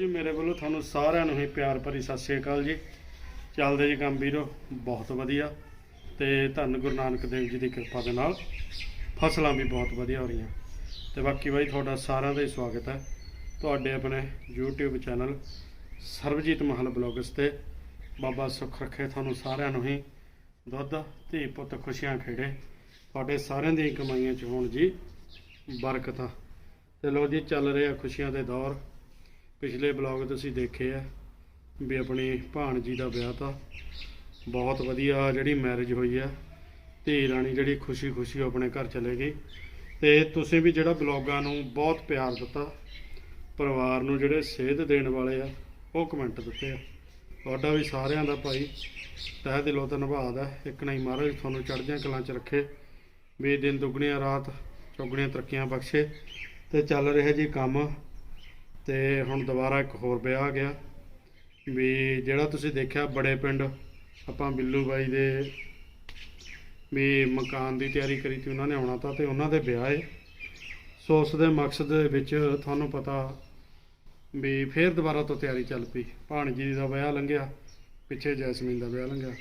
ਜੀ, ਮੇਰੇ ਵੱਲੋਂ ਤੁਹਾਨੂੰ ਸਾਰਿਆਂ ਨੂੰ ਹੀ ਪਿਆਰ ਭਰੀ ਸਤਿ ਸ੍ਰੀ ਅਕਾਲ ਜੀ। ਚੱਲਦੇ ਜੀ ਕੰਮ ਵੀਰੋ, ਬਹੁਤ ਵਧੀਆ। ਤੇ ਧੰਨ ਗੁਰੂ ਨਾਨਕ ਦੇਵ ਜੀ ਦੀ ਕਿਰਪਾ ਦੇ ਨਾਲ ਫਸਲਾਂ ਵੀ ਬਹੁਤ ਵਧੀਆ ਹੋ ਰਹੀਆਂ। ਤੇ ਬਾਕੀ ਬਾਈ, ਤੁਹਾਡਾ ਸਾਰਿਆਂ ਦਾ ਹੀ ਸਵਾਗਤ ਹੈ। ਤੁਹਾਡੇ ਆਪਣੇ YouTube ਚੈਨਲ ਸਰਬਜੀਤ ਮਹਲ ਬਲੌਗਸ ਤੇ ਬਾਬਾ ਸੁੱਖ ਰੱਖੇ ਤੁਹਾਨੂੰ ਸਾਰਿਆਂ ਨੂੰ ਹੀ। ਦੁੱਧ, ਧੀ ਪੁੱਤ ਖੁਸ਼ੀਆਂ ਖੇੜੇ। ਤੁਹਾਡੇ ਸਾਰਿਆਂ ਦੀਆਂ ਕਮਾਈਆਂ ਚ ਹੋਣ ਜੀ ਬਰਕਤਾਂ। ਤੇ ਲੋ ਜੀ, ਚੱਲ ਰਹੇ ਆ ਖੁਸ਼ੀਆਂ ਦੇ ਦੌਰ। ਪਿਛਲੇ ਬਲੌਗ ਤੁਸੀਂ ਦੇਖੇ ਆ ਵੀ ਆਪਣੀ ਭਾਣਜੀ ਦਾ ਵਿਆਹ ਤਾਂ ਬਹੁਤ ਵਧੀਆ ਜਿਹੜੀ ਮੈਰਿਜ ਹੋਈ ਆ। ਧੀ ਰਾਣੀ ਜਿਹੜੀ ਖੁਸ਼ੀ ਖੁਸ਼ੀ ਆਪਣੇ ਘਰ ਚਲੇ ਗਈ ਤੇ ਤੁਸੀਂ ਵੀ ਜਿਹੜਾ ਬਲੌਗਾਂ ਨੂੰ ਬਹੁਤ ਪਿਆਰ ਦਿੱਤਾ, ਪਰਿਵਾਰ ਨੂੰ ਜਿਹੜੇ ਸੇਧ ਦੇਣ ਵਾਲੇ ਆ, ਉਹ ਕਮੈਂਟ ਦਿੱਤੇ ਆ। ਤੁਹਾਡਾ ਵੀ ਸਾਰਿਆਂ ਦਾ ਭਾਈ ਤਹਿ ਦਿਲੋਂ ਧੰਨਵਾਦ ਹੈ ਇੱਕ ਨਹੀਂ ਮਹਾਰਾਜ ਤੁਹਾਨੂੰ ਚੜ੍ਹਦਿਆਂ ਕਲਾਂ 'ਚ ਰੱਖੇ, ਵੀ ਦਿਨ ਦੁੱਗਣੀਆਂ ਰਾਤ ਚੌਗਣੀਆਂ ਤਰੱਕੀਆਂ ਬਖਸ਼ੇ ਤੇ ਚੱਲ ਰਿਹਾ ਜੀ ਕੰਮ। ਤੇ ਹੁਣ ਦੁਬਾਰਾ ਇੱਕ ਹੋਰ ਵਿਆਹ ਆ ਗਿਆ। ਵੀ ਜਿਹੜਾ ਤੁਸੀਂ ਦੇਖਿਆ ਬੜੇ ਪਿੰਡ, ਆਪਾਂ ਬਿੱਲੂ ਬਾਈ ਦੇ ਵੀ ਮਕਾਨ ਦੀ ਤਿਆਰੀ ਕਰੀ ਤੀ ਉਹਨਾਂ ਨੇ ਆਉਣਾ ਤਾਂ ਤੇ ਉਹਨਾਂ ਦੇ ਵਿਆਹ ਏ। ਸੋ ਉਸ ਦੇ ਮਕਸਦ ਦੇ ਵਿੱਚ ਤੁਹਾਨੂੰ ਪਤਾ ਵੀ ਫੇਰ ਦੁਬਾਰਾ ਤੋਂ ਤਿਆਰੀ ਚੱਲ ਪਈ। ਭਾਣਜੀ ਦਾ ਵਿਆਹ ਲੰਘਿਆ, ਪਿੱਛੇ ਜੈਸਮੀਨ ਦਾ ਵਿਆਹ ਲੰਘਿਆ।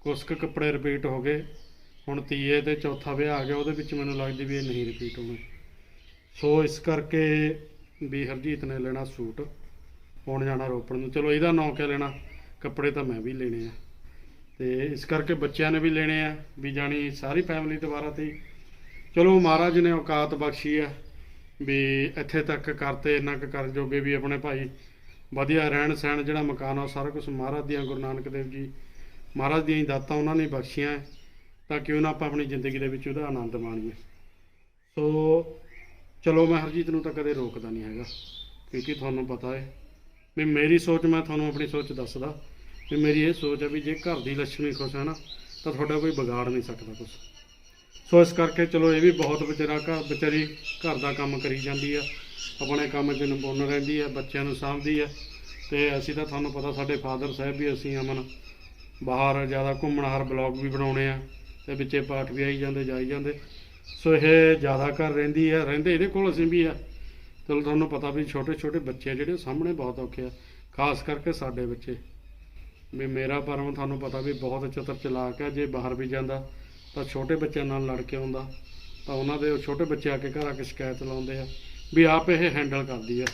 ਕੁਛ ਕੁ ਕੱਪੜੇ ਰਿਪੀਟ ਹੋ ਗਏ। ਹੁਣ ਤੀਏ ਤੇ ਚੌਥਾ ਵਿਆਹ ਆ ਗਿਆ, ਉਹਦੇ ਵਿੱਚ ਮੈਨੂੰ ਲੱਗਦੀ ਵੀ ਇਹ ਨਹੀਂ ਰਿਪੀਟ ਹੋਣੇ। ਸੋ ਇਸ ਕਰਕੇ ਵੀ ਹਰਜੀਤ ਨੇ ਲੈਣਾ ਸੂਟ, ਹੁਣ ਜਾਣਾ ਰੋਪੜ ਨੂੰ। ਚਲੋ, ਇਹਦਾ ਨਾਂ ਕਿਆ ਲੈਣਾ, ਕੱਪੜੇ ਤਾਂ ਮੈਂ ਵੀ ਲੈਣੇ ਆ। ਤੇ ਇਸ ਕਰਕੇ ਬੱਚਿਆਂ ਨੇ ਵੀ ਲੈਣੇ ਆ, ਵੀ ਜਾਣੀ ਸਾਰੀ ਫੈਮਿਲੀ ਦੁਬਾਰਾ ਤੇ। ਚਲੋ, ਮਹਾਰਾਜ ਨੇ ਔਕਾਤ ਬਖਸ਼ੀ ਆ, ਵੀ ਇੱਥੇ ਤੱਕ ਕਰਤੇ ਇੰਨਾ ਕੁ ਕਰ ਜੋਗੇ ਵੀ ਆਪਣੇ ਭਾਈ। ਵਧੀਆ ਰਹਿਣ ਸਹਿਣ ਜਿਹੜਾ ਮਕਾਨ ਆ, ਉਹ ਸਾਰਾ ਕੁਝ ਮਹਾਰਾਜ ਦੀਆਂ, ਗੁਰੂ ਨਾਨਕ ਦੇਵ ਜੀ ਮਹਾਰਾਜ ਦੀਆਂ ਹੀ ਦਾਤਾਂ ਉਹਨਾਂ ਨੇ ਬਖਸ਼ੀਆਂ, ਤਾਂ ਕਿ ਨਾ ਆਪਾਂ ਆਪਣੀ ਜ਼ਿੰਦਗੀ ਦੇ ਵਿੱਚ ਉਹਦਾ ਆਨੰਦ ਮਾਣੀਏ। ਸੋ ਚਲੋ ਮੈਂ ਹਰਜੀਤ ਨੂੰ ਤਾਂ ਕਦੇ ਰੋਕਦਾ ਨਹੀਂ ਹੈਗਾ, ਕਿਉਂਕਿ ਤੁਹਾਨੂੰ ਪਤਾ ਹੈ ਵੀ ਮੇਰੀ ਸੋਚ, ਮੈਂ ਤੁਹਾਨੂੰ ਆਪਣੀ ਸੋਚ ਦੱਸਦਾ ਵੀ ਮੇਰੀ ਇਹ ਸੋਚ ਹੈ ਵੀ ਜੇ ਘਰ ਦੀ ਲక్ష్ਮੀ ਖੁਸ਼ ਹੈ ਨਾ, ਤਾਂ ਤੁਹਾਡਾ ਕੋਈ ਵਿਗਾੜ ਨਹੀਂ ਸਕਦਾ ਕੁਝ ਸੋ ਇਸ ਕਰਕੇ ਚਲੋ ਇਹ ਵੀ ਬਹੁਤ ਵਿਚਾਰਾ ਘਰ, ਵਿਚਾਰੀ ਘਰ ਦਾ ਕੰਮ ਕਰੀ ਜਾਂਦੀ ਆ, ਆਪਣੇ ਕੰਮ 'ਚ ਨਿਪੁੰਨ ਰਹਿੰਦੀ ਆ, ਬੱਚਿਆਂ ਨੂੰ ਸਾਂਭਦੀ ਆ, ਤੇ ਅਸੀਂ ਤਾਂ ਤੁਹਾਨੂੰ ਪਤਾ ਸਾਡੇ ਫਾਦਰ ਸਾਹਿਬ ਵੀ ਅਸੀਂ ਅਮਨ ਬਾਹਰ ਜ਼ਿਆਦਾ ਘੁੰਮਣ, ਹਰ ਬਲੌਗ ਵੀ ਬਣਾਉਣੇ ਆ, ਤੇ ਵਿੱਚੇ ਪਾਠ ਵੀ ਆਈ ਜਾਂਦੇ, ਜਾਈ ਜਾਂਦੇ। ਸੋ ਇਹ ਜ਼ਿਆਦਾ ਘਰ ਰਹਿੰਦੀ ਹੈ ਰਹਿੰਦੇ ਇਹਦੇ ਕੋਲ ਅਸੀਂ ਵੀ ਆ। ਚਲੋ ਤੁਹਾਨੂੰ ਪਤਾ ਵੀ ਛੋਟੇ ਛੋਟੇ ਬੱਚੇ ਜਿਹੜੇ ਸਾਹਮਣੇ ਬਹੁਤ ਔਖੇ ਆ, ਖਾਸ ਕਰਕੇ ਸਾਡੇ ਬੱਚੇ। ਵੀ ਮੇਰਾ ਪਰਮ ਤੁਹਾਨੂੰ ਪਤਾ ਵੀ ਬਹੁਤ ਚਤਰ ਚਲਾਕ ਹੈ ਜੇ ਬਾਹਰ ਵੀ ਜਾਂਦਾ ਤਾਂ ਛੋਟੇ ਬੱਚਿਆਂ ਨਾਲ ਲੜ ਕੇ ਆਉਂਦਾ, ਤਾਂ ਉਹਨਾਂ ਦੇ ਉਹ ਛੋਟੇ ਬੱਚੇ ਆ ਕੇ ਘਰ ਆ ਕੇ ਸ਼ਿਕਾਇਤ ਲਾਉਂਦੇ ਆ ਵੀ ਆਪ ਇਹ ਹੈਂਡਲ ਕਰਦੀ ਆ।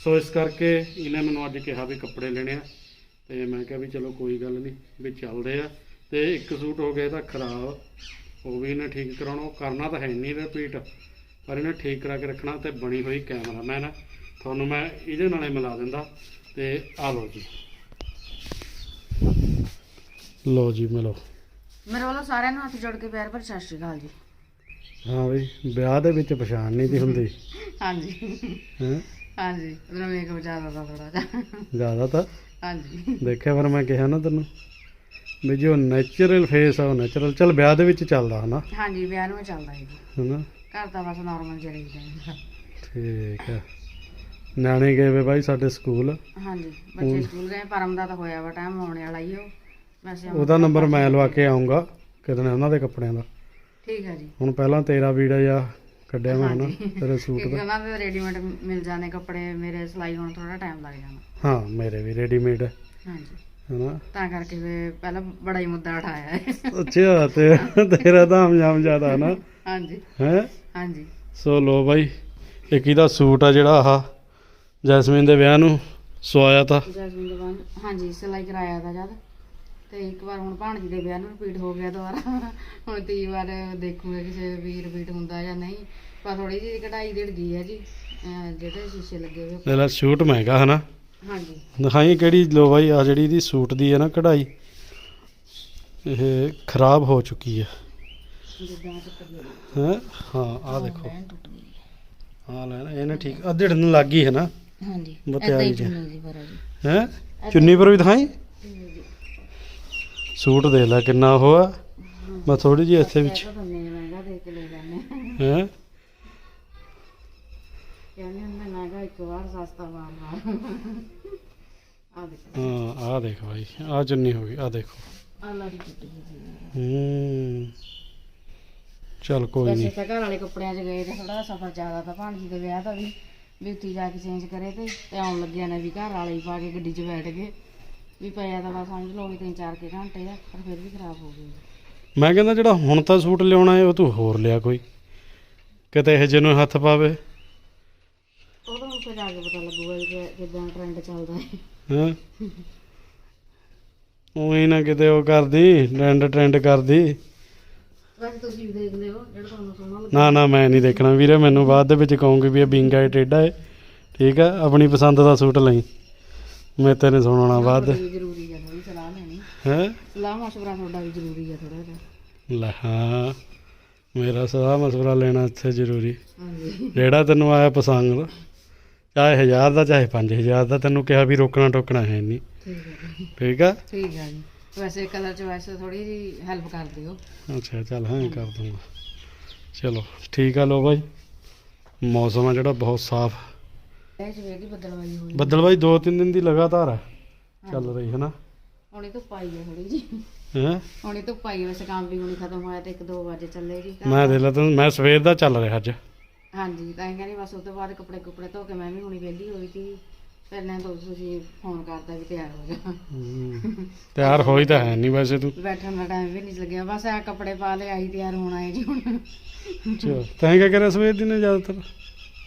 ਸੋ ਇਸ ਕਰਕੇ ਇਹਨੇ ਮੈਨੂੰ ਅੱਜ ਕਿਹਾ ਵੀ ਕੱਪੜੇ ਲੈਣੇ ਆ, ਤੇ ਮੈਂ ਕਿਹਾ ਵੀ ਚਲੋ ਕੋਈ ਗੱਲ ਨਹੀਂ, ਵੀ ਚੱਲਦੇ ਆ, ਤੇ ਇੱਕ ਸੂਟ ਹੋ ਗਿਆ ਤਾਂ ਖਰਾਬ। ਉਹ ਵੀ ਇਹਨੇ ਠੀਕ ਕਰਾਉਣਾ ਉਹ ਕਰਨਾ ਤਾਂ ਹੈ ਨਹੀਂ ਰਿਪੀਟ ਪਰ ਇਹਨੇ ਠੀਕ ਕਰਾ ਕੇ ਰੱਖਣਾ ਤੇ ਬਣੀ ਹੋਈ ਕੈਮਰਾਮੈਨ ਤੁਹਾਨੂੰ ਮੈਂ ਇਹਦੇ ਨਾਲੇ ਮਿਲਾ ਦਿੰਦਾ ਤੇ ਆ ਲਓ ਜੀ। ਲਓ ਜੀ ਮਿਲੋ। ਮੇਰੇ ਵੱਲੋਂ ਸਾਰਿਆਂ ਨੂੰ ਹੱਥ ਜੋੜ ਕੇ ਪਿਆਰ ਭਰੀ ਸਤਿ ਸ਼੍ਰੀ ਅਕਾਲ ਜੀ। ਹਾਂ ਬਈ ਵਿਆਹ ਦੇ ਵਿੱਚ ਪਛਾਣ ਨਹੀਂ ਦੀ ਹੁੰਦੀ। ਹਾਂਜੀ। ਹੈ? ਹਾਂਜੀ ਮੇਰਾ ਮੇਕਅਪ ਜ਼ਿਆਦਾ ਦਾ ਥੋੜਾ ਜਿਹਾ। ਜ਼ਿਆਦਾ ਤਾਂ। ਹਾਂਜੀ। ਦੇਖਿਆ ਪਰ ਮੈਂ ਕਿਹਾ ਨਾ ਤੈਨੂੰ। ਵੀ ਜੋ ਨੈਚੁਰਲ ਫੇਸ ਆ ਉਹ ਨੈਚੁਰਲ ਚੱਲ ਵਿਆਹ ਦੇ ਵਿੱਚ ਚੱਲਦਾ ਹਨਾ। ਹਾਂਜੀ ਵਿਆਹ ਨੂੰ ਚੱਲਦਾ ਜੀ। ਹਨਾ। ਘਰ ਤਾਂ ਬਸ ਨਾਰਮਲ ਜਿਹਾ ਜਾਂਦਾ ਠੀਕ ਆ। ਨਿਆਣੇ ਗਏ ਵੇ ਬਾਈ ਸਾਡੇ ਸਕੂਲ? ਹਾਂਜੀ ਬੱਚੇ ਸਕੂਲ ਗਏ ਪਰਮ ਦਾ ਤਾਂ ਹੋਇਆ ਵਾ ਟਾਈਮ ਆਉਣੇ ਵਾਲਾ ਹੀ ਉਹ। ਵੈਸੇ ਹੁਣ- ਉਹਦਾ ਨੰਬਰ ਮੈਂ ਲਵਾ ਕੇ ਆਉਂਗਾ ਕਿਤੇ ਉਹਨਾਂ ਦੇ ਕੱਪੜਿਆਂ ਦਾ। ਠੀਕ ਹੈ ਜੀ। ਹੁਣ ਪਹਿਲਾਂ ਤੇਰਾ ਵੀੜਾ ਜਾਂ ਕੱਢਿਆ ਮੈਂ ਹਨਾ ਹਾਂਜੀ। ਤੇਰੇ ਸੂਟ ਕਿਉਂਕਿ ਦਾ। ਉਹਨਾਂ ਦੇ ਰੈਡੀਮੇਡ ਮਿਲ ਜਾਣੇ ਕੱਪੜੇ ਮੇਰੇ ਸਿਲਾਈ ਹੋਣ ਥੋੜਾ ਟਾਈਮ ਲੱਗ ਜਾਣਾ। ਹਾਂ ਮੇਰੇ ਵੀ ਰੈਡੀਮੇਡ ਹੈ ਹਾਂਜੀ। ਹਨਾ? ਤਾਂ ਕਰਕੇ ਫਿਰ ਪਹਿਲਾਂ ਬੜਾ ਹੀ ਮੁੱਦਾ ਉਠਾਇਆ ਹੈ। ਅੱਛਾ ਤੇ ਤੇਰਾ ਤਾਂ ਆਮ ਜ਼ਿਆਦਾ ਨਾ ਹਾਂਜੀ। ਹੈ? ਹਾਂਜੀ। ਸੋ ਲੋ ਬਾਈ ਇੱਕ ਇਹਦਾ ਸੂਟ ਆ ਜਿਹੜਾ ਆਹ ਜੈਸਮੀਨ ਦੇ ਵਿਆਹ ਨੂੰ ਸਵਾਇਆ ਤਾਂ। ਜੈਸਮੀਨ ਦੇ ਬਾਅਦ ਹਾਂਜੀ ਸਿਲਾਈ ਕਰਾਇਆ ਤਾਂ ਜਦ। ਤੇ ਇੱਕ ਵਾਰ ਹੁਣ ਭਾਣਜੀ ਦੇ ਵਿਆਹ ਨੂੰ ਰਿਪੀਟ ਹੋ ਗਿਆ ਦੁਬਾਰਾ। ਹੁਣ ਤੀ ਵਾਰ ਦੇਖੂਗੇ ਕਿਸੇ ਵੀ ਰਿਪੀਟ ਹੁੰਦਾ ਜਾਂ ਨਹੀਂ। ਪਰ ਥੋੜੀ ਜਿਹੀ ਕਢਾਈ ਡਿੜ ਗਈ ਹੈ ਜੀ। ਅਹ ਜਿਹੜੇ ਸ਼ੀਸ਼ੇ ਲੱਗੇ ਹੋਏ ਇਹਦਾ ਸੂਟ ਮਹਿੰਗਾ ਹਨਾ? ਹਾਂਜੀ। ਦਿਖਾਈ ਕਿਹੜੀ ਲੋ ਬਾਈ ਆ ਜਿਹੜੀ ਇਹਦੀ ਸੂਟ ਦੀ ਹੈ ਨਾ ਕਢਾਈ ਇਹ ਖਰਾਬ ਹੋ ਚੁੱਕੀ ਹੈ। ਜਿੱਦਾਂ ਹੈ। ਹਾਂ? ਆ ਦੇਖੋ। ਟੁੱਟ ਗਈ ਹਾਂ। ਲੈ ਨਾ ਇਹਨੇ ਠੀਕ ਅੱਧੜ ਨੂੰ ਲੱਗ ਗਈ ਹੈ ਨਾ। ਹਾਂਜੀ ਹੀ। ਚੁੰਨੀ ਜੀ ਹੈ? ਚੁੰਨੀ ਪਰ ਵੀ ਦਿਖਾਈ? ਸੂਟ ਦੇ ਲੈ ਕਿੰਨਾ ਉਹ ਆ। ਮੈਂ ਥੋੜੀ ਜਿਹੀ ਇੱਥੇ ਵਿੱਚ ਦੇ ਹੈ ਕਹਿੰਦੇ ਹੁੰਦੇ ਵਾਰ ਸਸਤਾ ਵਾਰ ਵਾਰ ਆ ਦੇਖੋ। ਹਾਂ ਆ ਦੇਖ ਆ ਚੁੰਨੀ ਹੋ ਗਈ ਆ ਦੇਖੋ। ਆ ਲਾੜੀ ਟੁੱਟ ਗਈ ਜੀ। ਹੂੰ ਚਲ ਕੋਈ ਵੈਸੇ ਨਹੀਂ। ਤਾਂ ਘਰ ਵਾਲੇ ਕੱਪੜਿਆਂ 'ਚ ਗਏ ਤੇ ਥੋੜਾ ਸਫਰ ਜ਼ਿਆਦਾ ਤਾਂ ਭਾਣਜੀ ਦੇ ਵਿਆਹ ਦਾ ਵੀ ਵੀ ਉੱਥੇ ਜਾ ਕੇ ਚੇਂਜ ਕਰੇ ਤੇ ਤੇ ਆਉਣ ਲੱਗਿਆ ਨੇ ਵੀ ਘਰ ਵਾਲੇ ਹੀ ਪਾ ਕੇ ਗੱਡੀ 'ਚ ਬੈਠ ਗਏ। ਵੀ ਪਿਆ ਤਾਂ ਬਸ ਸਮਝ ਲਓ ਵੀ ਤਿੰਨ ਚਾਰ ਕੇ ਘੰਟੇ ਆ ਪਰ ਫਿਰ ਵੀ ਖਰਾਬ ਹੋ ਗਏ। ਮੈਂ ਕਹਿੰਦਾ ਜਿਹੜਾ ਹੁਣ ਤਾਂ ਸੂਟ ਲਿਆਉਣਾ ਹੈ ਉਹ ਤੂੰ ਹੋਰ ਲਿਆ ਕੋਈ। ਕਿਤੇ ਇਹ ਜਿਹਨੂੰ ਹੱਥ ਪਾਵੇ। ਉਹਦਾ ਹੁਣ ਫਿਰ ਜਾ ਕੇ ਪਤਾ ਲੱਗੂਗਾ ਵੀ ਕਿ- ਕਿੱਦਾਂ ਟ੍ਰੈਂਡ ਚੱਲਦਾ ਹੈ। ਹਾਂ? ਉਹੀ ਨਾ ਕਿਤੇ ਉਹ ਕਰਦੀ ਟ੍ਰੈਂਡ ਟ੍ਰੈਂਡ ਕਰਦੀ। ਵੈਸੇ ਤੁਸੀਂ ਵੀ ਦੇਖ ਲਿਓ ਜਿਹੜਾ ਤੁਹਾਨੂੰ ਸੋਹਣਾ ਲੱਗੇ। ਨਾ ਨਾ ਮੈਂ ਨਹੀਂ ਦੇਖਣਾ। ਵੀਰੇ ਮੈਨੂੰ ਬਾਅਦ ਦੇ ਵਿੱਚ ਕਹੋਗੇ ਵੀ ਇਹ ਬਿੰਗਾ ਹੈ ਟੇਡਾ ਹੈ। ਠੀਕ ਆ? ਆਪਣੀ ਪਸੰਦ ਦਾ ਸੂਟ ਲਈ। ਮੈਂ ਤੇਰੇ ਸੁਣਾਉਣਾ ਬਾਅਦ। ਤੁਹਾਡੀ ਵੀ ਜ਼ਰੂਰੀ ਹੈ ਥੋੜੀ ਸਲਾਹ ਲੈਣੀ। ਹੈ? ਸਲਾਹ ਮਸ਼ਵਰਾ ਤੁਹਾਡਾ ਵੀ ਜ਼ਰੂਰੀ ਹੈ ਥੋੜਾ ਜਿਹਾ। ਲੈ ਹਾਂ। ਮੇਰਾ ਸਲਾਹ ਮਸ਼ਵਰਾ ਲੈਣਾ ਇੱਥੇ ਜ਼ਰੂਰੀ। ਹਾਂਜੀ। ਜਿਹੜਾ ਤੈਨੂੰ ਆਇਆ ਪਸੰਦ। ਚਾਹੇ 1000 ਦਾ ਚਾਹੇ 5000 ਦਾ ਤੈਨੂੰ ਕਿਹਾ ਵੀ ਰੋਕਣਾ ਟੋਕਣਾ ਹੈ ਨਹੀਂ। ਠੀਕ ਹੈ ਜੀ। ਠੀਕ ਆ? ਠੀਕ ਹੈ ਜੀ। ਵੈਸੇ ਕਲਰ ਚ ਵੈਸੇ ਥੋੜੀ ਜੀ ਹੈਲਪ ਕਰ ਦਿਓ। ਅੱਛਾ ਚੱਲ ਹਾਂ ਕਰ ਦੂੰਗਾ। ਚਲੋ ਠੀਕ ਆ ਲੋ ਬਾਈ। ਮੌਸਮ ਆ ਜਿਹੜਾ ਬਹੁਤ ਸਾਫ਼। ਇਹ ਸਵੇਰ ਦੀ ਬੱਦਲਵਾਈ ਹੋਈ। ਬੱਦਲ ਬਾਈ ਦੋ ਤਿੰਨ ਦਿਨ ਦੀ ਲਗਾਤਾਰ ਆ ਚੱਲ ਰਹੀ ਹੈ ਨਾ? ਹੁਣੇ ਤੋਂ ਪਾਈ ਹੈ ਥੋੜੀ ਜੀ ਹੈ? ਹੁਣੇ ਤੋਂ ਪਾਈ ਵੈਸੇ ਕੰਮ ਵੀ ਹੁਣੀ ਖਤਮ ਹੋਇਆ ਤੇ 1-2 ਵਜੇ ਚੱਲੇ ਜੀ। ਮੈਂ ਦੇਖ ਲਾ ਤੈਨੂੰ ਮੈਂ ਸਵੇਰ ਦਾ ਚੱਲ ਰਿਹਾ ਅੱਜ। ਹਾਂਜੀ ਤਾਂ ਇਹ ਕਹਿੰਦੀ ਬਸ ਉਸ ਤੋਂ ਬਾਅਦ ਕੱਪੜੇ ਕੁਪੜੇ ਧੋ ਕੇ ਮੈਂ ਵੀ ਹੁਣੀ ਵਿਹਲੀ ਹੋਈ ਸੀ। ਫਿਰ ਨੇ ਤੋਂ ਤੁਸੀਂ ਫੋਨ ਕਰਤਾ ਵੀ ਤਿਆਰ ਹੋ ਜਾ। ਹਮ, ਤਿਆਰ ਹੋਈ ਤਾਂ ਹੈ ਨਹੀਂ ਵੈਸੇ ਤੂੰ। ਬੈਠਣ ਦਾ ਟਾਈਮ ਵੀ ਨਹੀਂ ਲੱਗਿਆ ਬਸ ਆ ਕੱਪੜੇ ਪਾ ਲਏ ਆਹੀ ਤਿਆਰ ਹੋਣਾ ਹੈ ਜੀ ਹੁਣ। ਅੱਛਾ ਤੈਂ ਕਿਆ ਕਰਿਆ ਸਵੇਰ ਜ਼ਿਆਦਾਤਰ।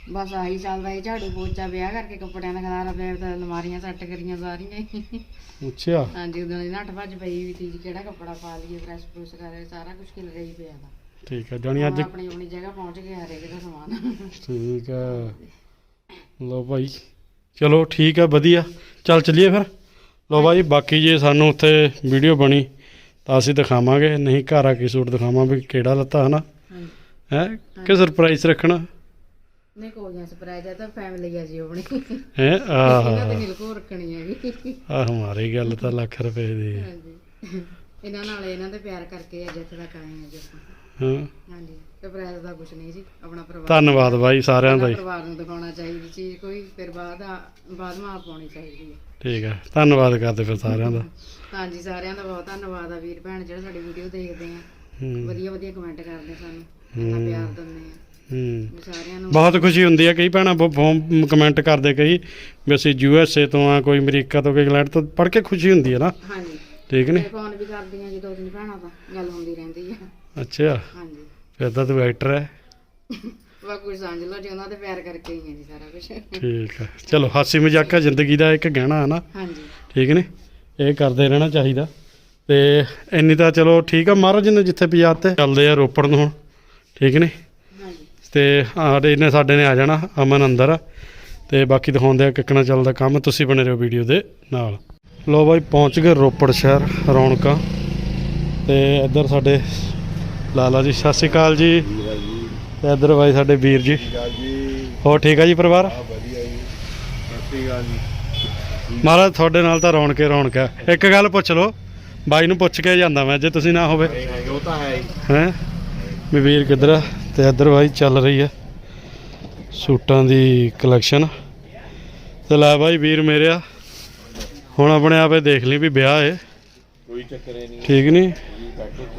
ਬਸ ਆਹੀ ਚੱਲਦਾ ਹੈ ਝਾੜੂ ਪੋਚਾ ਵਿਆਹ ਕਰਕੇ ਕੱਪੜਿਆਂ ਦਾ ਖਲਾਰਾ ਪਿਆ ਤਾਂ ਅਲਮਾਰੀਆਂ ਸੱਟ ਕਰੀਆਂ ਸਾਰੀਆਂ ਹੀ। ਅੱਛਾ। ਹਾਂਜੀ ਉਦੋਂ ਦੀ ਨੱਠ ਭੱਜ ਪਈ ਵੀ ਤੀ ਜੀ ਕਿਹੜਾ ਕੱਪੜਾ ਪਾ ਲਈਏ ਪ੍ਰੈਸ ਪ੍ਰੂਸ ਕਰੇ ਸਾਰਾ ਕੁਝ ਖਿਲ ਰਹੀ ਪਿਆ ਦਾ ਠੀਕ ਆ ਜਾਣੀ ਅੱਜ ਆਪਣੀ ਆਪਣੀ ਜਗ੍ਹਾ ਪਹੁੰਚ ਗਿਆ ਹਰੇਕ ਦਾ ਸਮਾਨ। ਠੀਕ ਆ ਲੋ ਭਾਈ ਚਲੋ ਠੀਕ ਆ ਵਧੀਆ। ਚੱਲ ਚੱਲੀਏ ਫਿਰ। ਲੋ ਭਾਈ ਬਾਕੀ ਜੇ ਸਾਨੂੰ ਉੱਥੇ ਵੀਡੀਓ ਬਣੀ ਤਾਂ ਅਸੀਂ ਦਿਖਾਵਾਂਗੇ। ਨਹੀਂ ਘਰ ਆ ਕੇ ਸੂਟ ਦਿਖਾਵਾਂ ਵੀ ਕਿਹੜਾ ਲੱਤਾ ਹਨਾ? ਹੈ? ਕਿ ਸਰਪ੍ਰਾਈਜ਼ ਰੱਖਣਾ? ਨਹੀਂ ਕੋਈ ਨਾ ਸਰਪ੍ਰਾਈਜ਼ ਹੈ ਤਾਂ ਫੈਮਿਲੀ ਹੈ ਜੀ ਆਪਣੀ। ਹੈ? ਇਹਨਾਂ ਤੇ ਆਹ। ਨਹੀਂ ਲੁਕੋ ਰੱਖਣੀ ਹੈਗੀ ਆ ਹਮਾਰੀ ਗੱਲ ਤਾਂ ਲੱਖ ਰੁਪਏ ਦੀ। ਹੈ ਹਾਂਜੀ। ਇਹਨਾਂ ਨਾਲ ਇਹਨਾਂ ਦੇ ਪਿਆਰ ਕਰਕੇ ਅੱਜ ਇੱਥੇ ਤੱਕ ਆਏ ਹਾਂ ਜੀ ਹਾਂ। ਹਾਂਜੀ ਸਰਪ੍ਰਾਈਜ਼ ਦਾ ਕੁਝ ਨਹੀਂ ਜੀ ਆਪਣਾ ਪਰਿਵਾਰ। ਧੰਨਵਾਦ ਬਾਈ ਸਾਰਿਆਂ ਦਾ ਹੀ। ਪਰਿਵਾਰ ਨੂੰ ਦਿਖਾਉਣਾ ਚਾਹੀਦੀ ਚੀਜ਼ ਕੋਈ ਫਿਰ ਬਾਅਦ ਆ ਬਾਅਦ ਮਾ ਪਾਉਣੀ ਚਾਹੀਦੀ ਹੈ। ਠੀਕ ਹੈ ਧੰਨਵਾਦ ਕਰਦੇ ਫਿਰ ਸਾਰਿਆਂ ਦਾ। ਹਾਂਜੀ ਸਾਰਿਆਂ ਦਾ ਬਹੁਤ ਧੰਨਵਾਦ ਆ ਵੀਰ ਭੈਣ ਜਿਹੜੇ ਸਾਡੀ ਵੀਡੀਓ ਦੇਖਦੇ ਆ। ਹੂੰ। ਵਧੀਆ ਵਧੀਆ ਕਮੈਂਟ ਕਰਦੇ ਸਾਨੂੰ ਇੰਨਾ। ਪਿਆਰ ਦਿੰਦੇ ਆ। ਹੂੰ। ਵੀ ਸਾਰਿਆਂ ਨੂੰ ਬਹੁਤ ਖੁਸ਼ੀ ਹੁੰਦੀ ਹੈ ਕਈ ਭੈਣਾਂ ਫੋਨ ਕਮੈਂਟ ਕਰਦੇ ਕਈ ਵੀ ਅਸੀਂ ਯੂ ਐਸ ਏ ਤੋਂ ਆ ਕੋਈ ਅਮਰੀਕਾ ਤੋਂ ਕੋਈ ਇੰਗਲੈਂਡ ਤੋਂ ਪੜ੍ਹ ਕੇ ਖੁਸ਼ੀ ਹੁੰਦੀ ਹੈ ਨਾ। ਹਾਂਜੀ। ਠੀਕ ਨੇ? ਫੋਨ ਵੀ ਕਰਦੀਆਂ ਜੀ ਦੋ ਤਿੰਨ ਭੈਣਾਂ ਤਾਂ ਗੱਲ ਹੁੰਦੀ ਰਹਿੰਦੀ ਆ। ਅੱਛਾ। ਹਾਂਜੀ। ਫਿਰ ਤਾਂ ਤੂੰ ਐਕਟਰ ਹੈ ਵਾ ਕੋਈ ਸਮਝ ਲਓ ਜੀ ਉਹਨਾਂ ਦੇ ਪਿਆਰ ਕਰਕੇ ਹੀ ਹੈ ਜੀ ਸਾਰਾ ਕੁਝ ਠੀਕ ਹੈ ਚਲੋ ਹਾਸੀ ਮਜ਼ਾਕਾ ਜ਼ਿੰਦਗੀ ਦਾ ਇੱਕ ਗਹਿਣਾ ਹੈ ਨਾ। ਹਾਂਜੀ। ਠੀਕ ਨੇ? ਇਹ ਕਰਦੇ ਰਹਿਣਾ ਚਾਹੀਦਾ। ਤੇ ਇੰਨੀ ਤਾਂ ਚਲੋ ਠੀਕ ਆ ਮਹਾਰਾਜ ਨੇ ਜਿੱਥੇ ਪਜਾਤ ਤੇ ਚੱਲਦੇ ਆ ਰੋਪੜ ਨੂੰ ਹੁਣ। ਠੀਕ ਨੇ? ਤੇ ਸਾਡੇ ਇਹਨੇ ਸਾਡੇ ਨੇ ਆ ਜਾਣਾ ਅਮਨ ਅੰਦਰ ਆ। ਤੇ ਬਾਕੀ ਦਿਖਾਉਂਦੇ ਆ ਕਿੱਕਣਾ ਚੱਲਦਾ ਕੰਮ ਤੁਸੀਂ ਬਣੇ ਰਹੋ ਵੀਡੀਓ ਦੇ ਨਾਲ। ਲੋ ਬਾਈ ਪਹੁੰਚ ਗਏ ਰੋਪੜ ਸ਼ਹਿਰ ਰੌਣਕਾਂ। ਤੇ ਇੱਧਰ ਸਾਡੇ ਲਾਲਾ ਜੀ, ਸਤਿ ਸ਼੍ਰੀ ਅਕਾਲ ਜੀ। ਤੇ ਇੱਧਰ ਬਾਈ ਸਾਡੇ ਵੀਰ ਜੀ। ਹੋਰ ਠੀਕ ਆ ਜੀ ਪਰਿਵਾਰ? ਵਧੀਆ ਜੀ ਸਤਿ ਸ਼੍ਰੀ ਅਕਾਲ ਜੀ ਮਹਾਰਾਜ, ਤੁਹਾਡੇ ਨਾਲ ਤਾਂ ਰੌਣਕੇ ਰੌਣਕ ਹੈ ਇੱਕ ਗੱਲ ਪੁੱਛ ਲਓ, ਬਾਈ ਨੂੰ ਪੁੱਛ ਕੇ ਜਾਂਦਾ ਮੈਂ, ਜੇ ਤੁਸੀਂ ਨਾ ਹੋਵੇ। ਉਹ ਤਾਂ ਹੈ? ਹੈ ਵੀ ਵੀਰ ਕਿੱਧਰ ਆ? ਤੇ ਇੱਧਰ ਬਾਈ ਚੱਲ ਰਹੀ ਹੈ ਸੂਟਾਂ ਦੀ ਕਲੈਕਸ਼ਨ ਤੇ ਲੈ ਬਾਈ ਵੀਰ ਮੇਰੇ ਆ। ਹੁਣ ਆਪਣੇ ਆਪੇ ਦੇਖ ਲਈ ਵੀ ਵਿਆਹ ਏ। ਕੋਈ ਚੱਕਰ ਹੀ ਨਹੀਂ ਠੀਕ ਨਹੀਂ?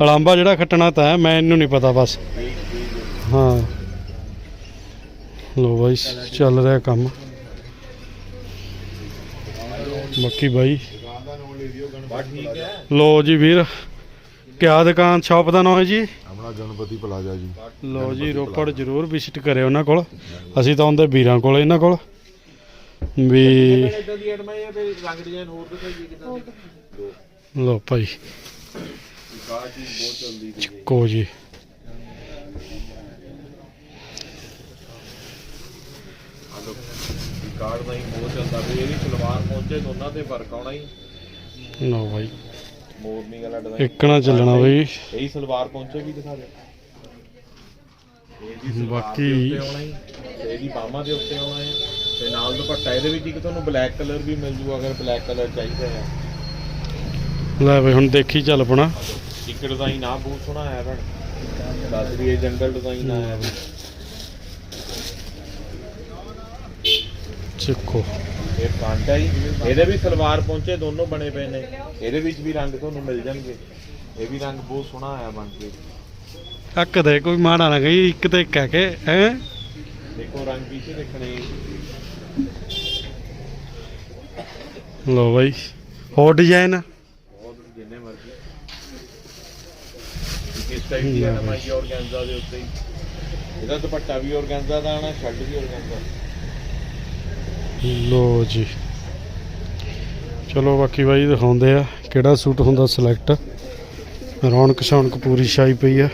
ਅਲਾਂਬਾ ਜਿਹੜਾ ਖੱਟਣਾ ਤਾਂ ਹੈ ਮੈਨੂੰ ਨਹੀਂ ਪਤਾ ਬਸ। ਹਾਂ। ਲੋ ਬਾਈ ਚੱਲ ਰਿਹਾ ਕੰਮ। ਬਾਕੀ ਬਾਈ। ਬਾ ਠੀਕ ਹੈ। ਲੋ ਜੀ ਵੀਰ ਕਿਆ ਦੁਕਾਨ ਸ਼ਾਪ ਦਾ ਨਾਮ ਹੈ ਜੀ? ਆਪਣਾ ਗਣਪਤੀ ਪਲਾਜ਼ਾ ਜੀ। ਲੋ ਜੀ ਰੋਪੜ ਜ਼ਰੂਰ ਵਿਜ਼ਿਟ ਕਰਿਓ ਉਹਨਾਂ ਕੋਲ। ਅਸੀਂ ਤਾਂ ਉਹਦੇ ਵੀਰਾਂ ਕੋਲ ਇਹਨਾਂ ਕੋਲ। ਵੀ ਇਦਾਂ ਦੀ ਐਡਮਾ ਇਹ ਫਿਰ ਰੰਗ ਡਿਜ਼ਾਈਨ ਹੋਰ ਦਿਖਾਈਏ ਕਿਦਾਂ ਲੋ ਭਾਈ। ਕਾ ਜੀ। ਆ ਲੋ ਕਾਰਡ ਬਹੁਤ ਚੱਲਦਾ ਵੀ ਇਹ ਵੀ ਸਲਵਾਰ ਪਹੁੰਚੇ ਦੋਨਾਂ ਤੇ ਫ਼ਰਕ ਆਉਣਾ ਹੀ ਲੋ ਭਾਈ। ਮੋਰਨਿੰਗ ਵਾਲਾ ਡਿਜ਼ਾਈਨ ਇੱਕ ਚੱਲਣਾ ਬਈ। ਇਹੀ ਸਲਵਾਰ ਪਹੁੰਚੇ ਦਿਖਾ ਦੇ ਬਾਕੀ- ਇਹਦੀ ਬਾਹਾਂ ਦੇ ਉੱਤੇ ਆਉਣਾ ਹੈ ਤੇ ਨਾਲ ਦੁਪੱਟਾ ਇਹਦੇ ਵਿੱਚ ਇੱਕ ਤੁਹਾਨੂੰ ਬਲੈਕ ਕਲਰ ਵੀ ਮਿਲ ਜੂ, ਅਗਰ ਬਲੈਕ ਕਲਰ ਚਾਹੀਦਾ ਹੈ। ਲੈ ਬਈ ਹੁਣ ਦੇਖੀ ਚੱਲ ਪਣਾ ਇੱਕ ਡਿਜ਼ਾਈਨ ਆ ਬਹੁਤ ਸੋਹਣਾ ਆਇਆ ਭੈਣ। ਦੱਸ ਵੀ ਇਹ ਜੰਗਲ ਡਿਜ਼ਾਈਨ ਆਇਆ ਬਈ ਚੱਕੋ। ਇਹ ਕਾਂਟਾ ਹੀ ਇਹਦੇ ਵੀ ਸਲਵਾਰ ਪਹੁੰਚੇ ਦੋਨੋਂ ਬਣੇ ਪਏ ਨੇ। ਇਹਦੇ ਵਿੱਚ ਵੀ ਰੰਗ ਤੁਹਾਨੂੰ ਮਿਲ ਜਾਣਗੇ। ਇਹ ਵੀ ਰੰਗ ਬਹੁਤ ਸੋਹਣਾ ਆਇਆ ਬਣ ਕੇ। ਅੱਕ ਦੇ ਕੋਈ ਮਾੜਾ ਨਾ ਗਈ ਇੱਕ ਤੇ ਇੱਕ ਹੈ ਹੈ? ਦੇਖੋ ਰੰਗ ਪੀਛੇ ਦੇਖਣੇ ਲੋ ਬਾਈ ਹੋਰ ਡਿਜ਼ਾਈਨ ਟਾਈਪ ਦੀ ਨਮਾਈ ਆਰਗੈਂਜ਼ਾ ਦੇ ਉੱਤੇ ਹੀ। ਇਹਦਾ ਦੁਪੱਟਾ ਵੀ ਆਰਗੈਂਜ਼ਾ ਦਾ ਆਣਾ ਸ਼ਰਟ ਵੀ ਆਰਗੈਂਜ਼ਾ ਲੋ ਜੀ। ਚਲੋ ਬਾਕੀ ਬਾਈ ਦਿਖਾਉਂਦੇ ਆ ਕਿਹੜਾ ਸੂਟ ਹੁੰਦਾ ਸਿਲੈਕਟ ਰੌਣਕ ਸ਼ੌਣਕ ਪੂਰੀ ਛਾਈ ਪਈ ਆ।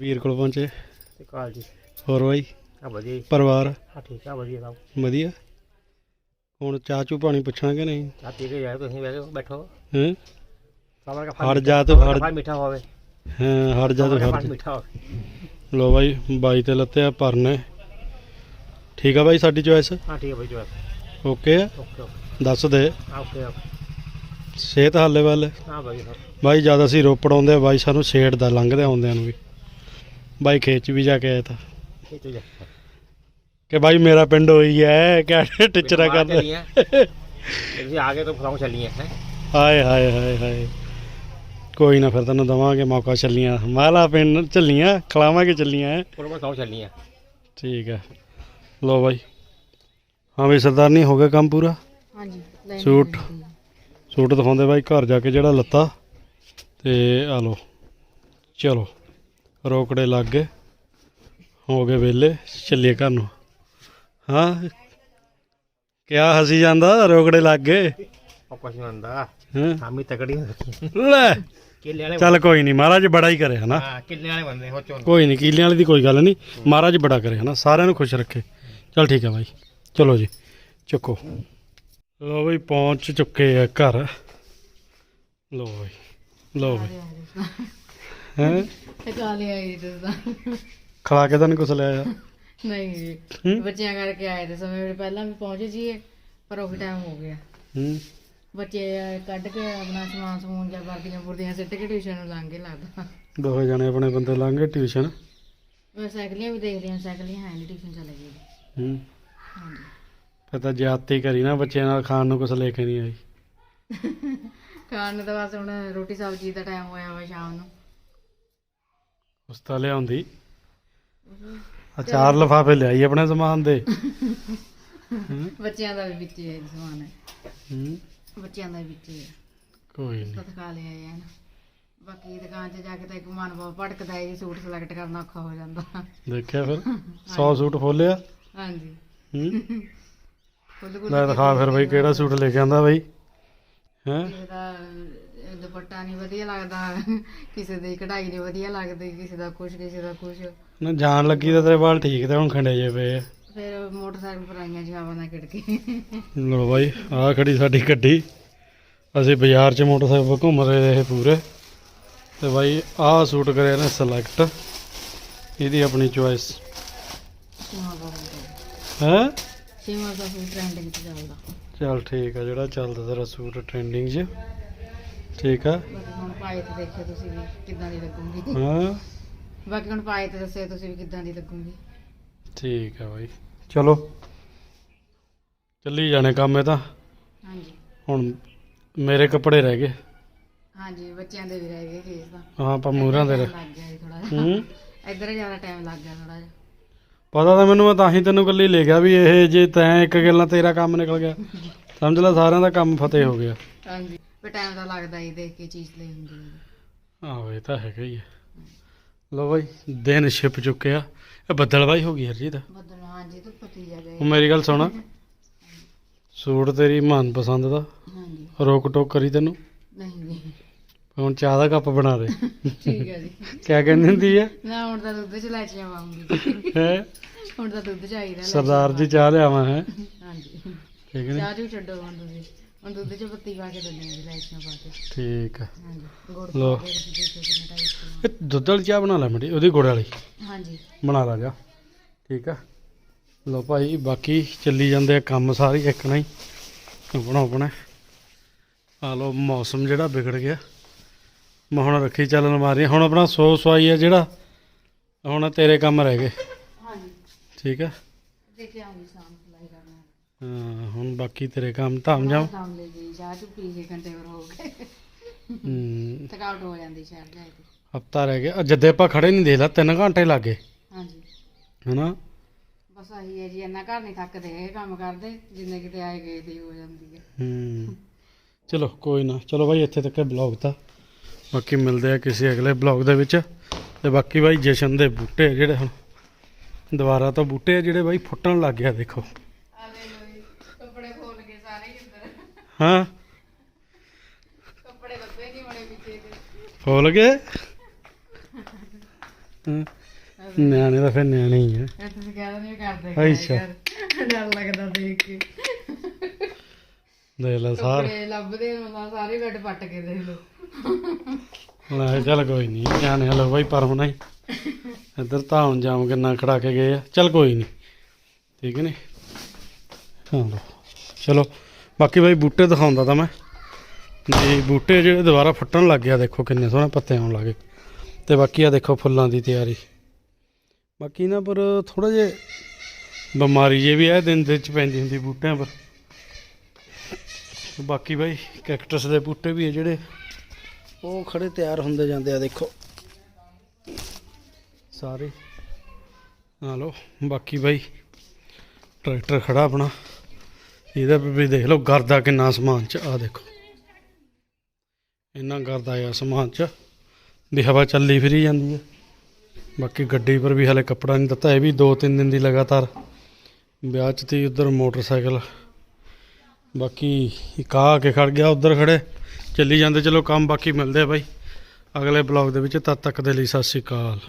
ਵੀਰ ਕੋਲ ਪਹੁੰਚੇ। ਤੇ ਕਾਲ ਜੀ। ਹੋਰ ਬਾਈ? ਆ ਵਧੀਆ ਪਰਿਵਾਰ? ਆ ਠੀਕ ਆ ਵਧੀਆ ਸਭ। ਵਧੀਆ। ਹੁਣ ਚਾਹ ਚੂ ਪਾਣੀ ਪੁੱਛਣਾ ਕਿ ਨਹੀਂ? ਚਾਹ ਪੀ ਕੇ ਜਾਓ ਤੁਸੀਂ ਕੇ ਬੈਠੋ। ਹੈ? ਸਬਰ ਹਟ ਜਾ ਤੂੰ, ਹਟ- ਫਲ ਮਿੱਠਾ ਹੋਵੇ। ਹਾਂ ਹਟ ਜਾ ਸਬਰ ਤੂੰ ਦਾ ਫਲ ਮਿੱਠਾ ਹੋਵੇ। ਲੋ ਬਾਈ ਬਾਈ ਤੇ ਲੱਤੇ ਆ ਭਰਨੇ। ਠੀਕ ਆ ਬਾਈ ਸਾਡੀ ਚੋਇਸ ਹਾਂ ਠੀਕ ਹੈ ਬਾਈ ਜੋ ਓਕੇ ਆ? ਓਕੇ ਦੱਸ ਦੇ। Okay okay. ਸਿਹਤ ਹਾਲੇ ਵੱਲ? ਹਾਂ ਬਾਈ ਸਰ ਬਾਈ ਜਦ ਅਸੀਂ ਰੋਪੜ ਆਉਂਦੇ ਆ ਬਾਈ ਸਾਨੂੰ ਛੇੜ ਦਾ ਲੰਘਦੇ ਆਉਂਦਿਆਂ ਨੂੰ ਵੀ। ਬਾਈ ਖੇਤ 'ਚ ਵੀ ਜਾ ਕੇ ਆਇਆ ਤਾਂ। ਕਿ ਬਾਈ ਮੇਰਾ ਪਿੰਡ ਹੋਈ ਹੈ ਕਿ ਟਿਚਰਾ ਕਰਦੇ। ਤੁਸੀਂ ਆ ਗਏ ਤਾਂ ਫਰਾਉਂ ਚੱਲੀਆਂ ਹੈ? ਹਾਏ ਹਾਏ ਹਾਏ ਹਾਏ। ਕੋਈ ਨਾ ਫਿਰ ਤੈਨੂੰ ਦਵਾਂਗੇ ਮੌਕਾ ਚੱਲੀਆਂ। ਮਾਲਾ ਪਿੰਡ ਚੱਲੀਆਂ ਖਲਾਵਾਂਗੇ ਚੱਲੀਆਂ ਹੈਂ। ਕੋਲ ਮੈਂ ਫਰਾਉਂ ਚੱਲੀਆਂ। ਠੀਕ ਹੈ। ਲੋ ਬਾਈ। ਹਾਂ ਬਈ ਸਰਦਾਰਨੀ ਹੋ ਗਿਆ ਕੰਮ ਪੂਰਾ? ਹਾਂਜੀ ਸੂਟ। ਸੂਟ ਦਿਖਾਉਂਦੇ ਬਾਈ ਘਰ ਜਾ ਕੇ ਜਿਹੜਾ ਲੱਤਾ। ਤੇ ਆ ਲੋ ਚਲੋ। ਰੋਕੜੇ ਲੱਗ ਗਏ। ਹੋ ਗਏ ਵੇਲੇ ਚੱਲੀਏ ਘਰ ਨੂੰ। ਹਾਂ ਕਿਆ ਹਸੀ ਜਾਂਦਾ ਰੋਕੜੇ ਲੱਗ ਗਏ। ਉਹ ਕੁਛ ਨਹੀਂ ਹੁੰਦਾ। ਹਾਂ? ਆਮੀ ਤਕੜੀ ਹੁੰਦੀ ਲੈ ਕਿੱਲੇ ਵਾਲੇ ਚੱਲ ਕੋਈ ਨਹੀਂ ਮਹਾਰਾਜ ਬੜਾ ਹੀ ਕਰੇ ਹਨਾ? ਹਾਂ ਕਿੱਲੇ ਵਾਲੇ ਬੰਦੇ ਹੋ ਚੋਂ ਕੋਈ ਨਹੀਂ ਕੀਲਿਆਂ ਵਾਲੀ ਦੀ ਕੋਈ ਗੱਲ ਨਹੀਂ ਮਹਾਰਾਜ ਬੜਾ ਕਰੇ ਹਨਾ? ਸਾਰਿਆਂ ਨੂੰ ਖੁਸ਼ ਰੱਖੇ। ਚਲ ਠੀਕ ਹੈ ਬਾਈ ਚਲੋ ਜੀ ਚੁੱਕੋ। ਲੋ ਬਈ ਪਹੁੰਚ ਚੁੱਕੇ ਆ ਘਰ। ਲੋ ਬਈ ਲੋ ਬਈ। ਹੈ? ਤੇ ਕਾਲੇ ਆਏ ਤੇ ਤਾਂ। ਖਲਾ ਕੇ ਤਾਂ ਨਹੀਂ ਕੁਛ ਲਿਆ ਨਹੀਂ ਜੀ? ਬੱਚਿਆਂ ਕਰਕੇ ਆਏ ਤੇ ਸਮੇਂ ਪਹਿਲਾਂ ਵੀ ਪਹੁੰਚੇ ਸੀਗੇ ਪਰ ਉਹ ਟਾਈਮ ਹੋ ਗਿਆ। ਹੂੰ। ਬੱਚੇ ਕੱਢ ਕੇ ਆਪਣਾ ਸਮਾਨ ਸਮੂਨ ਜਾਂ ਵਰਦੀਆਂ ਵਰਦੀਆਂ ਸਿੱਟ ਕੇ ਟਿਊਸ਼ਨ ਨੂੰ ਲੰਘ ਕੇ ਲੱਗਦਾ। ਦੋ ਜਣੇ ਆਪਣੇ ਬੰਦੇ ਲੰਘੇ ਟਿਊਸ਼ਨ ਮੈਂ ਸਾਈਕਲੀਆਂ ਵੀ ਦੇਖ ਰਹੀਆਂ ਸਾਈਕਲੀਆਂ ਹੈ ਨਹੀਂ ਟਿਊਸ਼ਨ ਚਲੇ ਗਈ ਹੂੰ। ਹਾਂਜੀ। ਫਿਰ ਤਾਂ ਜਾਤੀ ਕਰੀ ਨਾ ਬੱਚਿਆਂ ਨਾਲ ਖਾਣ ਨੂੰ ਕੁਛ ਲੈ ਕੇ ਨਹੀਂ ਆਈ। ਖਾਣ ਨੂੰ ਤਾਂ ਬਸ ਹੁਣ ਰੋਟੀ ਸਬਜ਼ੀ ਦਾ ਟਾਈਮ ਹੋਇਆ ਵਾ ਸ਼ਾਮ ਨੂੰ। ਉਸ ਤਾਂ ਲਿਆਉਂਦੀ। ਆ ਚਾਰ ਲਫਾਫੇ ਲਿਆਈ ਆਪਣੇ ਸਮਾਨ ਦੇ। ਬੱਚਿਆਂ ਦਾ ਵੀ ਵਿੱਚ ਹੀ ਸਮਾਨ ਹੈ। ਹੂੰ। ਬੱਚਿਆਂ ਦਾ ਵੀ ਵਿੱਚ ਹੀ ਹੈ। ਕੋਈ ਨਹੀਂ ਤਾਂ ਖਾ ਲਿਆ ਹੈ ਨਾ। ਬਾਕੀ ਦੁਕਾਨ 'ਚ ਜਾ ਕੇ ਤਾਂ ਇੱਕ ਮਨ ਬਹੁਤ ਭਟਕਦਾ ਹੈ ਜੀ ਸੂਟ ਸਿਲੈਕਟ ਕਰਨਾ ਔਖਾ ਹੋ ਜਾਂਦਾ। ਦੇਖਿਆ ਫਿਰ 100 ਸੂਟ ਖੋਲਿਆ ਹਾਂਜੀ। ਹੂੰ। ਲੈ ਦਿਖਾ ਫਿਰ ਬਈ ਕਿਹੜਾ ਸੂਟ ਲੈ ਕੇ ਆਂਦਾ ਬਈ। ਹੈ? ਕਿਸੇ ਦਾ ਅਹ, ਦੁਪੱਟਾ ਨਹੀਂ ਵਧੀਆ ਲੱਗਦਾ। ਕਿਸੇ ਦੀ ਕਢਾਈ ਨਹੀਂ ਵਧੀਆ ਲੱਗਦੀ ਕਿਸੇ ਦਾ ਕੁਛ ਕਿਸੇ ਦਾ ਕੁਛ। ਨਾ ਜਾਣ ਲੱਗੀ ਤਾਂ ਤੇਰੇ ਵਾਲ ਠੀਕ ਤੇ ਹੁਣ ਖੰਡੇ ਜੇ ਪਏ ਆ। ਫਿਰ ਮੋਟਰਸਾਈਕਲ ਪਰ ਆਈਆਂ ਜੀ ਹਵਾ ਨਾਲ ਕਿੜਕੇ ਲੋ ਬਾਈ ਆਹ ਖੜੀ ਸਾਡੀ ਗੱਡੀ। ਅਸੀਂ ਬਾਜ਼ਾਰ 'ਚ ਮੋਟਰਸਾਈਕਲ ਘੁੰਮ ਰਹੇ ਰਹੇ ਪੂਰੇ। ਤੇ ਬਾਈ ਆਹ ਸੂਟ ਕਰਿਆ ਨੇ ਸਿਲੈਕਟ ਇਹਦੀ ਆਪਣੀ ਚੁਆਇਸ ਹੈ। ਸੀਮਾ ਦਾ ਸੂਟ ਟ੍ਰੈਂਡ ਵਿੱਚ ਚੱਲਦਾ। ਚਲ ਠੀਕ ਆ ਜਿਹੜਾ ਚੱਲਦਾ ਤੇਰਾ ਸੂਟ ਟ੍ਰੈਂਡਿੰਗ 'ਚ। ਠੀਕ ਆ? ਹੁਣ ਪਾਏ ਤੇ ਦੇਖਿਓ ਤੁਸੀਂ ਕਿੱਦਾਂ ਦੀ ਲੱਗੂਗੀ। ਹਾਂ। ਬਾਕੀ ਹੁਣ ਪਾਏ ਤੇ ਦੱਸਿਓ ਤੁਸੀਂ ਵੀ ਕਿੱਦਾਂ ਦੀ ਲੱਗੂਗੀ। ਠੀਕ ਆ ਬਾਈ। ਚਲੋ। ਚੱਲੀ ਜਾਣੇ ਕੰਮ ਇਹ ਤਾਂ। ਹਾਂਜੀ। ਹੁਣ ਮੇਰੇ ਕੱਪੜੇ ਰਹਿ ਗਏ। ਹਾਂਜੀ ਬੱਚਿਆਂ ਦੇ ਵੀ ਰਹਿ ਗਏ ਕੇਸ ਤਾਂ। ਹਾਂ ਆਪਾਂ ਮੂਹਰਾਂ ਦੇ ਰਹਿ- ਲੱਗ ਗਿਆ ਜੀ ਥੋੜਾ ਜਿਹਾ ਹੂੰ ਇੱਧਰ ਜ਼ਿਆਦਾ ਟਾਈਮ ਲੱਗ ਗਿਆ ਥੋੜਾ ਜਿਹਾ। ਪਤਾ ਤਾਂ ਮੈਨੂੰ ਮੈਂ ਤਾਂ ਹੀ ਤੈਨੂੰ ਕੱਲੀ ਲੈ ਗਿਆ ਵੀ ਇਹ ਜੇ ਤੈਂ ਇੱਕ ਗੱਲ ਨਾਲ ਤੇਰਾ ਕੰਮ ਨਿਕਲ ਗਿਆ। ਸਮਝ ਲੈ ਸਾਰਿਆਂ ਦਾ ਕੰਮ ਫਤਿਹ ਹੋ ਗਿਆ। ਹਾਂਜੀ। ਪਰ ਟਾਈਮ ਤਾਂ ਲੱਗਦਾ ਹੀ ਦੇਖ ਕੇ ਚੀਜ਼ ਲਈ ਹੁੰਦੀ ਹੈ। ਆਹੋ ਇਹ ਤਾਂ ਹੈਗਾ ਹੀ ਹੈ। ਲੋ ਬਾਈ ਦਿਨ ਛਿਪ ਚੁੱਕਿਆ ਇਹ ਬੱਦਲ ਬਾਈ ਹੋ ਗਈ ਹਰਜੀਤ? ਬੱਦਲ ਹਾਂਜੀ ਧੁੱਪ ਪਤੀ ਜਾ ਉਹ ਗਈ ਮੇਰੀ ਗੱਲ ਸੁਣ। ਸੂਟ ਤੇਰੀ ਮਨਪਸੰਦ ਦਾ। ਹਾਂਜੀ। ਰੋਕ ਟੋਕ ਕਰੀ ਤੈਨੂੰ? ਨਹੀਂ ਨਹੀਂ ਹੁਣ ਚਾਹ ਦਾ ਕੱਪ ਬਣਾ ਦੇ। ਠੀਕ ਹੈ ਜੀ। ਕਿਆ ਕਹਿੰਦੀ ਹੁੰਦੀ ਹੈ ਨਾ ਹੁਣ ਤਾਂ ਦੁੱਧ ਚ ਲੈਚੀਆਂ ਪਾਉਂਗੀ ਹੈ? ਹੁਣ ਤਾਂ ਦੁੱਧ ਚਾਹੀਦਾ ਸਰਦਾਰ ਜੀ ਚਾਹ ਲਿਆਵਾਂ ਹੈ? ਹਾਂਜੀ। ਠੀਕ ਨੇ ਚਾਹ ਚੂ ਛੱਡੋ ਹੁਣ ਤੁਸੀਂ। ਹੁਣ ਦੁੱਧ ਚ ਪੱਤੀ ਪਾ ਕੇ ਦਿੰਦੇ ਹਾਂ ਜੀ ਲੈਚੀਆਂ ਪਾ ਕੇ। ਠੀਕ ਹੈ ਹਾਂਜੀ ਗੁੜ ਲਓ। ਪਾ ਕੇ ਤੁਸੀਂ ਦੇਖੋ ਕਿੰਨਾ ਟਾਈਪ ਇਹ ਦੁੱਧ ਵਾਲੀ ਚਾਹ ਬਣਾ ਲੈ ਮੜੀ ਉਹਦੀ ਗੁੜ ਵਾਲੀ। ਹਾਂਜੀ। ਬਣਾ ਲਾ ਜਾ। ਠੀਕ ਆ। ਭਾਈ ਬਾਕੀ ਚੱਲੀ ਜਾਂਦੇ ਆ ਕੰਮ ਸਾਰੇ ਇੱਕ ਨਾ ਹੀ। ਆਪਣਾ ਆਪਣਾ। ਆ ਲੋ ਮੌਸਮ ਜਿਹੜਾ ਵਿਗੜ ਗਿਆ। ਮੈਂ ਹੁਣ ਰੱਖੀ ਚੱਲਣ ਮਾਰੀ ਹੁਣ ਆਪਣਾ ਸੋ ਸਵਾਈ ਆ ਜਿਹੜਾ ਹੁਣ ਤੇਰੇ ਕੰਮ ਰਹਿ ਗਏ। ਹਾਂਜੀ। ਠੀਕ ਆ। ਦੇਖਿਆ ਆਉਂਗੀ ਸ਼ਾਮ ਹਾਂ, ਹੁਣ ਬਾਕੀ ਤੇਰੇ ਕੰਮ ਧਾਮ ਜਾਮ ਕੰਮ ਲੈ ਗਈ ਚਾਹ ਚੂ ਪੀ ਕੇ ਘੰਟੇ ਹੋਰ ਹੋ ਗਏ। ਹੂੰ। ਥਕਾਵਟ ਹੋ ਜਾਂਦੀ ਸ਼ਹਿਰ ਜਾਏ ਤੇ ਹਫਤਾ ਰਹਿ ਗਿਆ। ਜਦੇ ਆਪਾਂ ਖੜੇ ਨਹੀਂ ਦੇਖ ਲਾ 3 ਘੰਟੇ ਲੱਗੇ। ਹਾਂਜੀ। ਹਨਾ? ਬਸ ਆਹੀ ਹੈ ਜੀ ਇੰਨਾ ਘਰ ਨਹੀਂ ਥੱਕਦੇ ਇਹ ਕੰਮ ਕਰਦੇ ਜਿੰਨੇ ਕਿਤੇ ਆਏ ਗਏ ਦੀ ਹੋ ਜਾਂਦੀ ਹੈ। ਹੂੰ। ਚਲੋ ਕੋਈ ਨਾ। ਚਲੋ ਬਾਈ ਇੱਥੇ ਤੱਕ ਬਲੌਗ ਤਾਂ। ਬਾਕੀ ਮਿਲਦੇ ਆ ਕਿਸੇ ਅਗਲੇ ਬਲੌਗ ਦੇ ਵਿੱਚ। ਤੇ ਬਾਕੀ ਬਾਈ ਜਸ਼ਨ ਦੇ ਬੂਟੇ ਆ ਜਿਹੜੇ ਹੁਣ। ਦੁਬਾਰਾ ਤੋਂ ਬੂਟੇ ਆ ਜਿਹੜੇ ਬਾਈ ਫੁੱਟਣ ਲੱਗ ਗਿਆ ਦੇਖੋ ਆ ਲੈ ਲੋ ਜੀ ਕੱਪੜੇ ਖੋਲ ਕੇ ਸਾਰੇ ਹੀ ਅੰਦਰ ਹਾਂ। ਕੱਪੜੇ ਲੱਭੇ ਨਹੀਂ ਗਏ ਹਾਂ। ਨਿਆਣੇ ਤਾਂ ਫਿਰ ਨਿਆਣੇ ਹੀ ਆ। ਇਹ ਤੁਸੀਂ ਕਹਿ ਨਹੀਂ ਕਰਦੇ ਅੱਛਾ। ਡਰ ਲੱਗਦਾ ਦੇਖ ਕੇ। ਦੇਖ ਲੈ ਸਾਰ। ਕੱਪੜੇ ਲੱਭਦੇ ਨੂੰ ਤਾਂ ਸਾਰੇ ਬੈੱਡ ਪੱਟ ਕੇ ਦੇਖ ਲਓ। ਲੈ ਚੱਲ ਕੋਈ ਨਹੀਂ ਨਿਆਣੇ ਹਲੋ ਬਾਈ ਪਰਮ ਨਹੀਂ ਇੱਧਰ ਤਾਂ ਹੁਣ ਜਾਮ ਕਿੰਨਾ ਖੜਾ ਕੇ ਗਏ ਆ। ਚੱਲ ਕੋਈ ਨਹੀਂ ਠੀਕ ਨੇ? ਹਾਂ ਲਓ। ਚਲੋ। ਬਾਕੀ ਬਾਈ ਬੂਟੇ ਦਿਖਾਉਂਦਾ ਤਾਂ ਮੈਂ। ਜੀ, ਬੂਟੇ ਜਿਹੜੇ ਦੁਬਾਰਾ ਫੁੱਟਣ ਲੱਗ ਗਿਆ, ਦੇਖੋ ਕਿੰਨੇ ਸੋਹਣੇ ਪੱਤੇ ਆਉਣ ਲੱਗੇ ਤੇ ਬਾਕੀ ਆ ਦੇਖੋ ਫੁੱਲਾਂ ਦੀ ਤਿਆਰੀ। ਬਾਕੀ ਨਾ ਪਰ ਥੋੜਾ ਜਿਹਾ ਬਿਮਾਰੀ ਜੇ ਵੀ ਹੈ ਦਿਨ ਦੇ ਚ ਪੈਂਦੀ ਹੁੰਦੀ ਬੂਟਿਆਂ ਪਰ। ਬਾਕੀ ਬਾਈ ਕੈਕਟਸ ਦੇ ਬੂਟੇ ਵੀ ਆ ਜਿਹੜੇ, ਉਹ ਖੜੇ ਤਿਆਰ ਹੁੰਦੇ ਜਾਂਦੇ ਆ, ਦੇਖੋ। ਸਾਰੇ। ਆ ਲੋ ਬਾਕੀ ਬਾਈ ਟਰੈਕਟਰ ਖੜਾ ਆਪਣਾ। ਇਹਦਾ ਵੀ ਦੇਖ ਲਓ ਗਰਦਾ ਕਿੰਨਾ ਸਮਾਨ ਚ ਆ ਦੇਖੋ। ਇੰਨਾ ਗਰਦਾ ਆ ਸਮਾਨ ਚ, ਵੀ ਹਵਾ ਚੱਲੀ ਫਿਰੀ ਜਾਂਦੀ ਹੈ। ਬਾਕੀ ਗੱਡੀ ਪਰ ਵੀ ਹਲੇ ਕੱਪੜਾ ਨਹੀਂ ਦਿੱਤਾ, ਇਹ ਵੀ 2-3 ਦਿਨ ਦੀ ਲਗਾਤਾਰ ਵਿਆਹ ਚ ਤੇ ਉਧਰ ਮੋਟਰਸਾਈਕਲ। ਬਾਕੀ ਇੱਕ ਆ ਕੇ ਖੜ ਗਿਆ, ਉਧਰ ਖੜੇ। ਚੱਲੀ ਜਾਂਦੇ, ਚਲੋ ਕੰਮ ਬਾਕੀ ਮਿਲਦੇ ਆ ਬਾਈ। ਅਗਲੇ ਬਲੌਗ ਦੇ ਵਿੱਚ, ਤਦ ਤੱਕ ਦੇ ਲਈ ਸਤਿ ਸ਼੍ਰੀ ਅਕਾਲ।